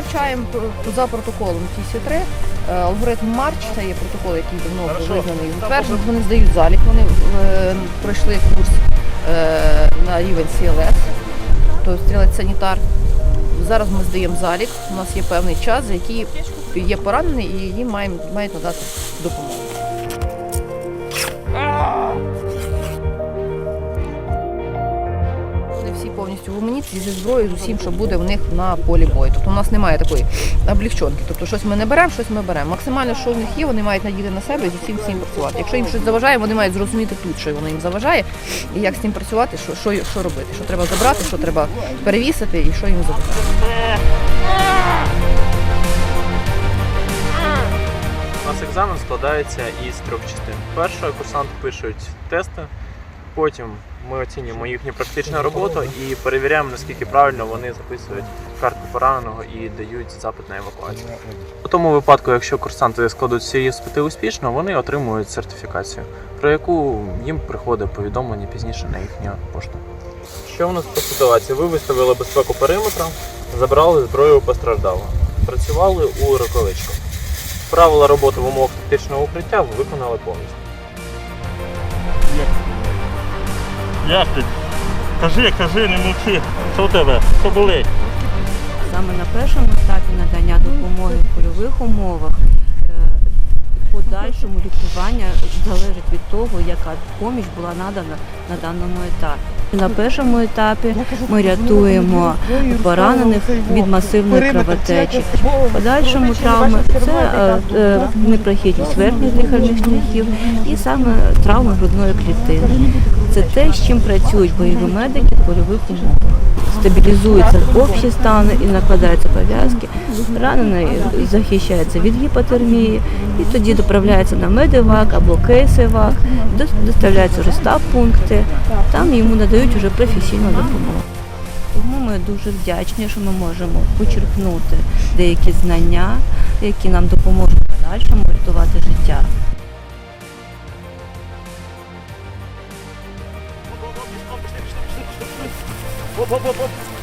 навчаємо за протоколом TC3. Е, Алгоритм Марч це є протокол, який давно визнаний і. Вони здають залік. Вони е, пройшли курс е, на рівень CLS, тобто стрілець санітар. Зараз ми здаємо залік. У нас є певний час, за який є поранений, і їм мають надати допомогу. Всі повністю в гуманіті зі зброєю, з усім, що буде в них на полі бою. Тобто у нас немає такої облегчонки. Тобто щось ми не беремо, щось ми беремо. Максимально, що в них є, вони мають надіти на себе і з усім всім працювати. Якщо їм щось заважає, вони мають зрозуміти тут, що воно їм заважає, і як з цим працювати, що, що, що робити, що треба забрати, що треба перевісити і що їм заважає. У нас екзамен складається із трьох частин. Перша курсанти пишуть тести, потім ми оцінюємо їхню практичну роботу і перевіряємо, наскільки правильно вони записують картку пораненого і дають запит на евакуацію. У тому випадку, якщо курсанти складуть всі іспити успішно, вони отримують сертифікацію, про яку їм приходить повідомлення пізніше на їхню пошту. Що у нас по ситуації? Ви виставили безпеку периметра, забрали зброю постраждалого, працювали у рукавичку. Правила роботи в умовах тактичного укриття ви виконали повністю. Як ти? Кажи, кажи, не мовчи. Що в тебе? Що болить? Саме на першому етапі надання допомоги в польових умовах е, подальшому лікування залежить від того, яка поміч була надана на даному етапі. На першому етапі ми рятуємо поранених від масивної кровотечі. В подальшому травми це е, е, непрохідність верхніх дихальних шляхів і саме травми грудної клітини. Це те, з чим працюють бойові медики в польових умовах стабілізуються общі стани і накладаються пов'язки. Ранений захищається від гіпотермії і тоді доправляється на медивак або кейсивак, дос- доставляються вже стаб пункти, там йому надають вже професійну допомогу. Тому ми дуже вдячні, що ми можемо почерпнути деякі знання, які нам допоможуть в подальшому рятувати життя. Hop hop hop hop.